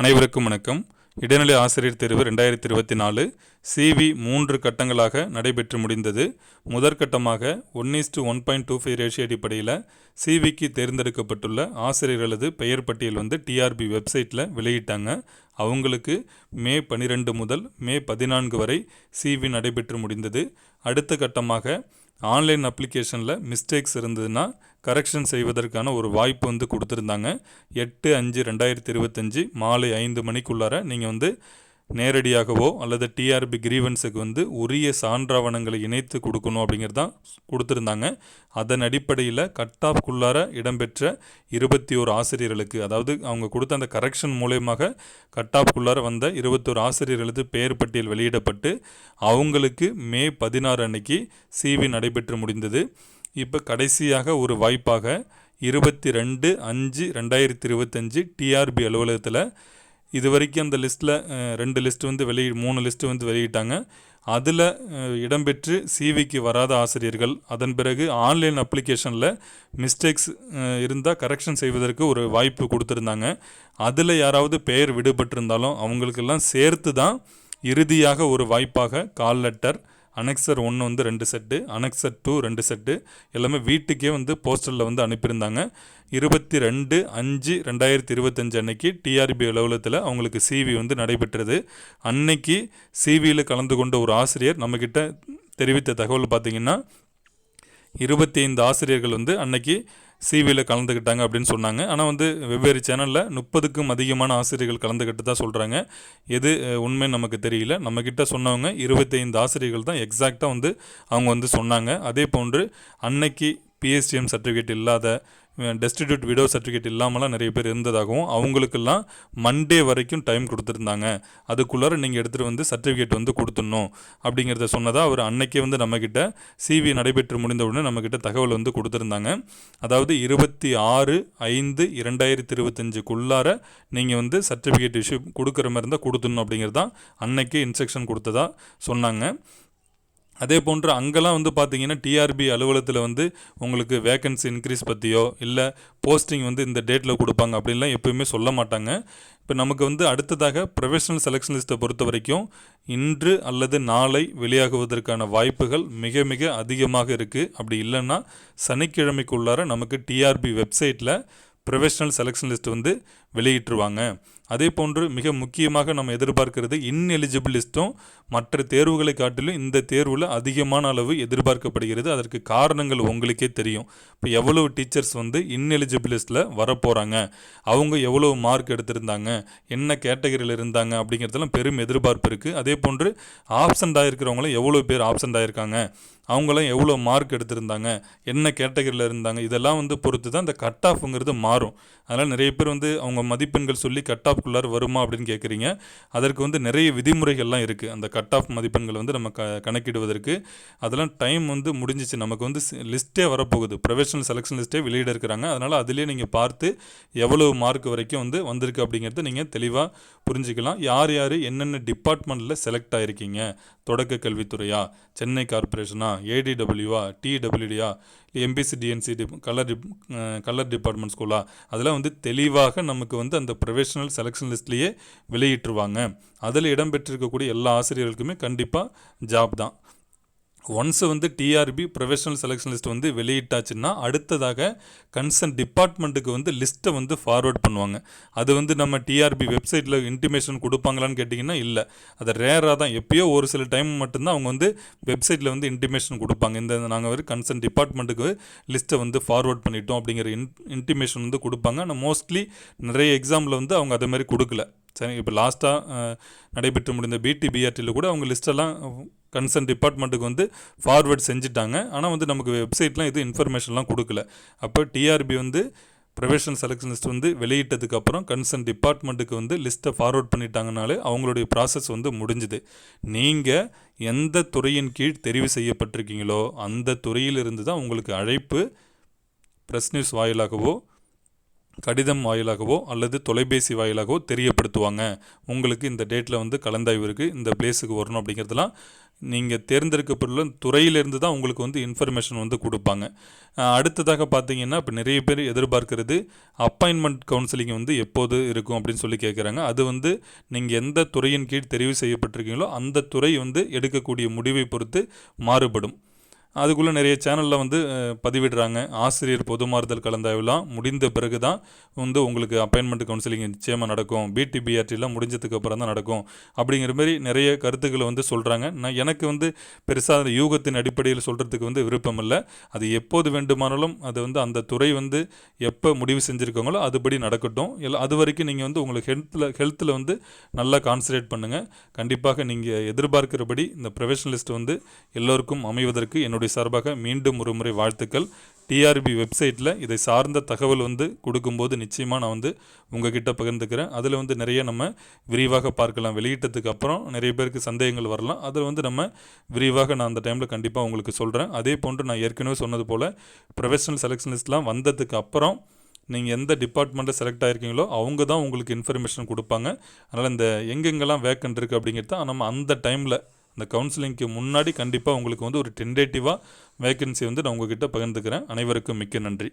அனைவருக்கும் வணக்கம். இடைநிலை ஆசிரியர் தேர்வு ரெண்டாயிரத்தி இருபத்தி நாலு சிவி மூன்று கட்டங்களாக நடைபெற்று முடிந்தது. முதற்கட்டமாக one is to one point two five ratio அடிப்படையில் சிவிக்கு தேர்ந்தெடுக்கப்பட்டுள்ள ஆசிரியர்களது பெயர் பட்டியல் வந்து டிஆர்பி வெப்சைட்டில் வெளியிட்டாங்க. அவங்களுக்கு மே பனிரெண்டு முதல் மே பதினான்கு வரை சிவி நடைபெற்று முடிந்தது. அடுத்த கட்டமாக ஆன்லைன் அப்ளிகேஷனில் மிஸ்டேக்ஸ் இருந்ததுன்னா கரெக்ஷன் செய்வதற்கான ஒரு வாய்ப்பு வந்து கொடுத்துருந்தாங்க. எட்டு அஞ்சு ரெண்டாயிரத்தி இருபத்தஞ்சி மாலை ஐந்து மணிக்குள்ளார நீங்கள் வந்து நேரடியாகவோ அல்லது டிஆர்பி கிரீவன்ஸுக்கு வந்து உரிய சான்றாவணங்களை இணைத்து கொடுக்கணும் அப்படிங்கிறது தான் கொடுத்துருந்தாங்க. அதன் அடிப்படையில் கட் ஆஃப்குள்ளார இடம்பெற்ற இருபத்தி ஓரு ஆசிரியர்களுக்கு அதாவது அவங்க கொடுத்த அந்த கரெக்ஷன் மூலயமாக கட் ஆஃப்குள்ளார வந்த இருபத்தோரு ஆசிரியர்களது பெயர் பட்டியல் வெளியிடப்பட்டு அவங்களுக்கு மே பதினாறு அன்னைக்கு சிவி நடைபெற்று முடிந்தது. இப்போ கடைசியாக ஒரு வாய்ப்பாக இருபத்தி ரெண்டு அஞ்சு ரெண்டாயிரத்தி இருபத்தஞ்சு டிஆர்பி அலுவலகத்தில் இது வரைக்கும் அந்த லிஸ்ட்டில் ரெண்டு லிஸ்ட் வந்து வெளி மூணு லிஸ்ட்டு வந்து வெளியிட்டாங்க. அதில் இடம்பெற்று சிவிக்கு வராத ஆசிரியர்கள் அதன் பிறகு ஆன்லைன் அப்ளிகேஷனில் மிஸ்டேக்ஸ் இருந்தால் கரெக்ஷன் செய்வதற்கு ஒரு வாய்ப்பு கொடுத்துருந்தாங்க. அதில் யாராவது பெயர் விடுபட்டிருந்தாலும் அவங்களுக்கெல்லாம் சேர்த்து தான் இறுதியாக ஒரு வாய்ப்பாக கால் லெட்டர் அனெக்சர் ஒன்று வந்து ரெண்டு செட்டு அனெக்சர் டூ ரெண்டு செட்டு எல்லாமே வீட்டுக்கே வந்து போஸ்டரில் வந்து அனுப்பியிருந்தாங்க. இருபத்தி ரெண்டு அஞ்சு ரெண்டாயிரத்தி இருபத்தஞ்சு அன்னைக்கு டிஆர்பி அலுவலகத்தில் அவங்களுக்கு சிவி வந்து நடைபெற்றது. அன்னைக்கு சிவியில் கலந்து கொண்ட ஒரு ஆசிரியர் நம்மக்கிட்ட தெரிவித்த தகவல் பார்த்திங்கன்னா இருபத்தி ஐந்து ஆசிரியர்கள் வந்து அன்னைக்கு சிவியில் கலந்துக்கிட்டாங்க அப்படின்னு சொன்னாங்க. ஆனால் வந்து வெவ்வேறு சேனலில் முப்பதுக்கும் அதிகமான ஆசிரியர்கள் கலந்துக்கிட்டு தான் சொல்கிறாங்க எது உண்மை நமக்கு தெரியல. நம்மக்கிட்ட சொன்னவங்க இருபத்தைந்து ஆசிரியர்கள் தான் எக்ஸாக்டாக வந்து அவங்க வந்து சொன்னாங்க. அதே போன்று அன்னைக்கு பிஎஸ்டிஎம் சர்டிஃபிகேட் இல்லாத டெஸ்டிடியூட் விடோ சர்டிஃபிகேட் இல்லாமலாம் நிறைய பேர் இருந்ததாகவும் அவங்களுக்கெல்லாம் மண்டே வரைக்கும் டைம் கொடுத்துருந்தாங்க. அதுக்குள்ளார நீங்கள் எடுத்துகிட்டு வந்து சர்டிஃபிகேட் வந்து கொடுத்துடணும் அப்படிங்கிறத சொன்னதாக அவர் அன்னைக்கே வந்து நம்மக்கிட்ட சிவி நடைபெற்று முடிந்த உடனே நம்மக்கிட்ட தகவல் வந்து கொடுத்துருந்தாங்க. அதாவது இருபத்தி ஆறு ஐந்து இரண்டாயிரத்தி இருபத்தஞ்சுக்குள்ளார நீங்கள் வந்து சர்டிஃபிகேட் இஷ்யூ கொடுக்குற மாதிரி இருந்தால் கொடுத்துடணும் அப்படிங்கிறது தான் அன்னைக்கே இன்ஸ்ட்ரக்ஷன் கொடுத்ததா சொன்னாங்க. அதே போன்று அங்கெல்லாம் வந்து பார்த்தீங்கன்னா டிஆர்பி அலுவலகத்தில் வந்து உங்களுக்கு வேக்கன்சி இன்க்ரீஸ் பற்றியோ இல்லை போஸ்டிங் வந்து இந்த டேட்டில் கொடுப்பாங்க அப்படின்லாம் எப்பயுமே சொல்ல மாட்டாங்க. இப்போ நமக்கு வந்து அடுத்ததாக ப்ரொஃபஷனல் செலெக்ஷன் லிஸ்ட்டை பொறுத்த வரைக்கும் இன்று அல்லது நாளை வெளியாகுவதற்கான வாய்ப்புகள் மிக மிக அதிகமாக இருக்குது அப்படி இல்லைன்னா சனிக்கிழமைக்குள்ளார நமக்கு டிஆர்பி வெப்சைட்டில் ப்ரொஃபஷனல் செலெக்ஷன் லிஸ்ட் வந்து வெளியிட்டுருவாங்க. அதே போன்று மிக முக்கியமாக நம்ம எதிர்பார்க்கிறது இன்எலிஜிபிள் லிஸ்ட்டும் மற்ற தேர்வுகளை காட்டிலும் இந்த தேர்வில் அதிகமான அளவு எதிர்பார்க்கப்படுகிறது. அதற்கு காரணங்கள் உங்களுக்கே தெரியும். இப்போ எவ்வளவு டீச்சர்ஸ் வந்து இன்எலிஜிபிள் லிஸ்ட்டில் வரப்போகிறாங்க அவங்க எவ்வளோ மார்க் எடுத்திருந்தாங்க? என்ன கேட்டகரியில் இருந்தாங்க? அப்படிங்கிறதெல்லாம் பெரும் எதிர்பார்ப்பு இருக்குது அதே போன்று ஆப்சண்ட் ஆகிருக்கிறவங்களும் எவ்வளோ பேர் ஆப்சண்ட் ஆகிருக்காங்க அவங்களாம் எவ்வளோ மார்க் எடுத்திருந்தாங்க என்ன கேட்டகரியில் இருந்தாங்க இதெல்லாம் வந்து பொறுத்து தான் இந்த கட் ஆஃப்ங்கிறது மாறும். அதனால் நிறைய பேர் வந்து அவங்க மதிப்பெண்கள் சொல்லி கட் ஆஃப்குள்ளார வருமா அப்படின்னு கேட்குறீங்க அதற்கு வந்து நிறைய விதிமுறைகள்லாம் இருக்குது அந்த கட் ஆஃப் மதிப்பெண்கள் வந்து நம்ம க கணக்கிடுவதற்கு. அதெல்லாம் டைம் வந்து முடிஞ்சிச்சு. நமக்கு வந்து லிஸ்ட்டே வரப்போகுது. ப்ரொஃபஷனல் செலெக்ஷன் லிஸ்ட்டே வெளியிட இருக்கிறாங்க. அதனால் அதிலே நீங்கள் பார்த்து எவ்வளவு மார்க் வரைக்கும் வந்து வந்திருக்கு அப்படிங்கிறத நீங்கள் தெளிவாக புரிஞ்சுக்கலாம். யார் யார் என்னென்ன டிபார்ட்மெண்ட்டில் செலக்ட் ஆகிருக்கீங்க தொடக்க கல்வித்துறையா? சென்னை கார்பரேஷனா ஏடிடபிள்யூவா டிடபிள்யூடியா எம்பிசி டிஎன்சி டி கலர் டிப் கலர் டிபார்ட்மெண்ட் ஸ்கூலா அதெல்லாம் வந்து தெளிவாக நமக்கு வந்து அந்த ப்ரொஃபஷனல் செலெக்ஷன் லிஸ்ட்லேயே வெளியிட்டுருவாங்க. அதில் இடம்பெற்றிருக்கக்கூடிய எல்லா ஆசிரியர்களுக்குமே கண்டிப்பாக ஜாப் தான். ஒன்ஸ் வந்து டிஆர்பி ப்ரொஃபஷனல் செலெக்ஷன் லிஸ்ட் வந்து வெளியிட்டாச்சுன்னா அடுத்ததாக கன்சர்ன் டிபார்ட்மெண்ட்டுக்கு வந்து லிஸ்ட்டை வந்து ஃபார்வர்ட் பண்ணுவாங்க. அது வந்து நம்ம டிஆர்பி வெப்சைட்டில் இன்டிமேஷன் கொடுப்பாங்களான்னு கேட்டிங்கன்னா இல்லை. அது ரேராக தான் எப்பயோ ஒரு சில டைம் மட்டும்தான் அவங்க வந்து வெப்சைட்டில் வந்து இன்டிமேஷன் கொடுப்பாங்க. இந்த நாங்கள் வந்து கன்சர்ன் டிபார்ட்மெண்ட்டுக்கு லிஸ்ட்டை வந்து ஃபார்வர்ட் பண்ணிட்டோம் அப்படிங்கிற இன் இன்டிமேஷன் வந்து கொடுப்பாங்க. ஆனால் மோஸ்ட்லி நிறைய எக்ஸாமில் வந்து அவங்க அதே மாதிரி கொடுக்கல. சரி இப்போ லாஸ்ட்டாக நடைபெற்று முடிந்த பிடி பிஆர்டியில் கூட அவங்க லிஸ்ட்டெல்லாம் கன்சர்ன் டிபார்ட்மெண்ட்டுக்கு வந்து ஃபார்வேர்ட் செஞ்சுட்டாங்க. ஆனால் வந்து நமக்கு வெப்சைட்லாம் இது இன்ஃபர்மேஷன்லாம் கொடுக்கல. அப்போ டிஆர்பி வந்து ப்ரொஃபஷனல் செலெக்ஷன் லிஸ்ட் வந்து வெளியிட்டதுக்கப்புறம் கன்சர்ன் டிபார்ட்மெண்ட்டுக்கு வந்து லிஸ்ட்டை ஃபார்வர்ட் பண்ணிட்டாங்கனாலே அவங்களுடைய ப்ராசஸ் வந்து முடிஞ்சுது. நீங்கள் எந்த துறையின் கீழ் தெரிவு செய்யப்பட்டிருக்கீங்களோ அந்த துறையிலிருந்து தான் உங்களுக்கு அழைப்பு ப்ரெஸ் நியூஸ் வாயிலாகவோ கடிதம் வாயிலாகவோ அல்லது தொலைபேசி வாயிலாகவோ தெரியப்படுத்துவாங்க. உங்களுக்கு இந்த டேட்டில் வந்து கலந்தாய்வு இருக்குது இந்த பிளேஸுக்கு வரணும் அப்படிங்கிறதுலாம் நீங்கள் தேர்ந்தெடுக்கப்பட்டுள்ள துறையிலேருந்து தான் உங்களுக்கு வந்து இன்ஃபர்மேஷன் வந்து கொடுப்பாங்க. அடுத்ததாக பார்த்தீங்கன்னா இப்போ நிறைய பேர் எதிர்பார்க்கிறது அப்பாயின்மெண்ட் கவுன்சிலிங் வந்து எப்போது இருக்கும் அப்படின்னு சொல்லி கேட்குறாங்க அது வந்து நீங்கள் எந்த துறையின் கீழ் தெரிவு செய்யப்பட்டிருக்கீங்களோ அந்த துறை வந்து எடுக்கக்கூடிய முடிவை பொறுத்து மாறுபடும். அதுக்குள்ளே நிறைய சேனலில் வந்து பதிவிடுறாங்க. ஆசிரியர் பொதுமாறுதல் கலந்தாய்வுலாம் முடிந்த பிறகு தான் வந்து உங்களுக்கு அப்பாயின்மெண்ட் கவுன்சிலிங் நிச்சயமாக நடக்கும். பிடிபிஆர்டிலாம் முடிஞ்சதுக்கு அப்புறம் தான் நடக்கும். அப்படிங்கிற மாதிரி நிறைய கருத்துக்களை வந்து சொல்கிறாங்க நான் எனக்கு வந்து பெருசாக யூகத்தின் அடிப்படையில் சொல்கிறதுக்கு வந்து விருப்பம் இல்லை அது எப்போது வேண்டுமானாலும் அது வந்து அந்த துறை வந்து எப்போ முடிவு செஞ்சுருக்காங்களோ அதுபடி நடக்கட்டும். இல்லை அது வரைக்கும் நீங்கள் வந்து உங்களுக்கு ஹெல்த்தில் ஹெல்த்தில் வந்து நல்லா கான்சன்ட்ரேட் பண்ணுங்கள் கண்டிப்பாக நீங்கள் எதிர்பார்க்கிறபடி இந்த ப்ரொஃபஷனலிஸ்ட் வந்து எல்லோருக்கும் அமைவதற்கு என்னுடைய சார்பாக மீண்டும் ஒரு முறை வாழ்த்துக்கள். டிஆர்பி வெப்சைட்டில் இதை சார்ந்த தகவல் வந்து கொடுக்கும்போது நிச்சயமாக நான் வந்து உங்ககிட்ட பகிர்ந்துக்கிறேன். அதில் வந்து நிறைய நம்ம விரிவாக பார்க்கலாம். வெளியிட்டதுக்கு அப்புறம் நிறைய பேருக்கு சந்தேகங்கள் வரலாம். அதில் வந்து நம்ம விரிவாக நான் அந்த டைமில் கண்டிப்பாக உங்களுக்கு சொல்கிறேன் அதே போன்று நான் ஏற்கனவே சொன்னது போல் ப்ரொஃபஷனல் செலெக்ஷனிஸ்ட்லாம் வந்ததுக்கு அப்புறம் நீங்கள் எந்த டிபார்ட்மெண்ட்டில் செலக்ட் ஆகிருக்கீங்களோ அவங்க தான் உங்களுக்கு இன்ஃபர்மேஷன் கொடுப்பாங்க. அதனால் இந்த எங்கெங்கெல்லாம் வேக்கண்ட் இருக்குது அப்படிங்கிறத நம்ம அந்த டைமில் இந்த கவுன்சிலிங்க்கு முன்னாடி கண்டிப்பாக உங்களுக்கு வந்து ஒரு டென்டேட்டிவாக வேக்கன்சி வந்து நான் உங்ககிட்ட பகிர்ந்துக்கிறேன். அனைவருக்கும் மிக்க நன்றி.